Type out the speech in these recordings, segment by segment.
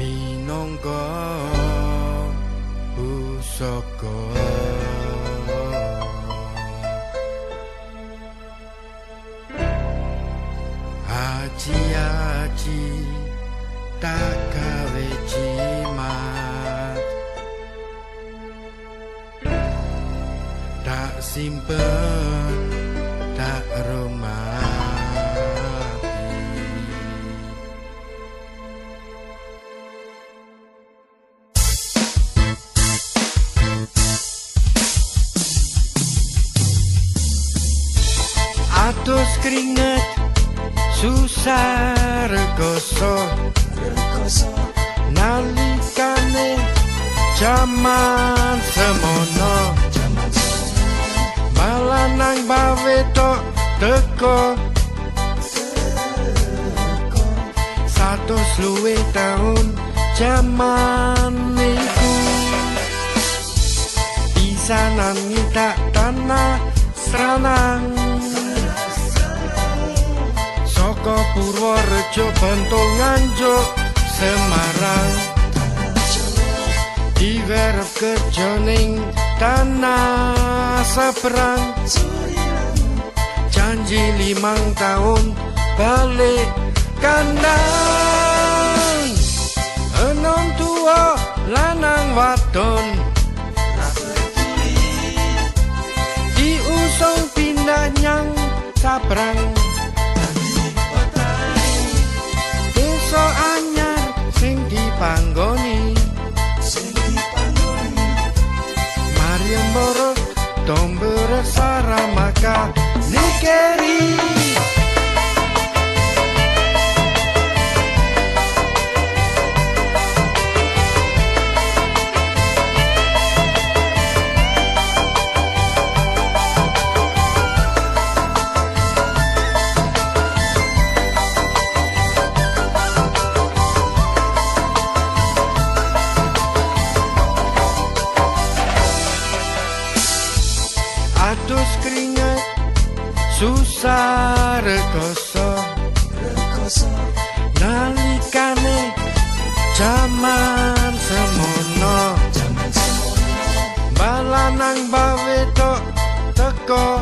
minangka pusaka. Aji aji tak gawe jimat. Tak simpen tak rumah Atus keringet susah rekoso rekoso nalikane jaman semono. Jaman malah nang bawe tok teko satu luwe tahun jaman niku. Pisanan minta tanah seranang Soko Purworejo Bantul Nganjuk Semarang. Diwerep kerjoning tanah saperang. Janji limang tahun balik kandang. Enom tua lanang wadon keringat Susah rekoso. Rekoso. Nalikane Jaman semono. Jaman semono. Balanang bawe tok teko.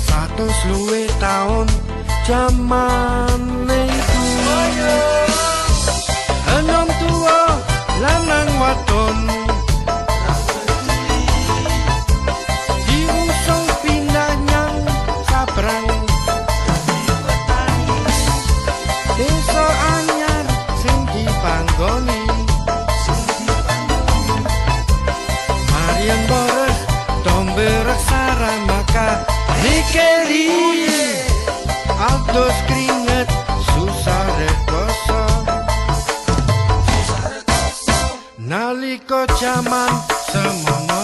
Satu luwe tahun Jaman niku Naliko jaman semono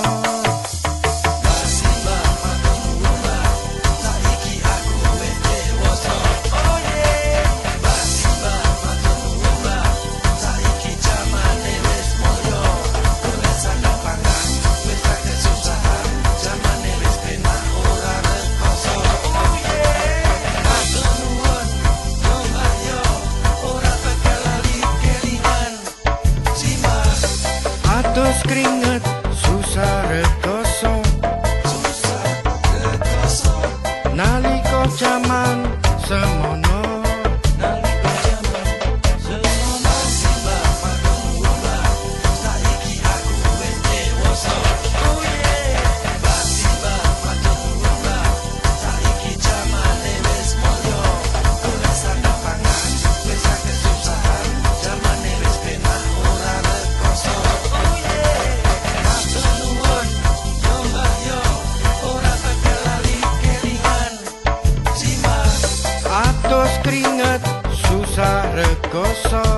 Atus keringet susah rekoso susah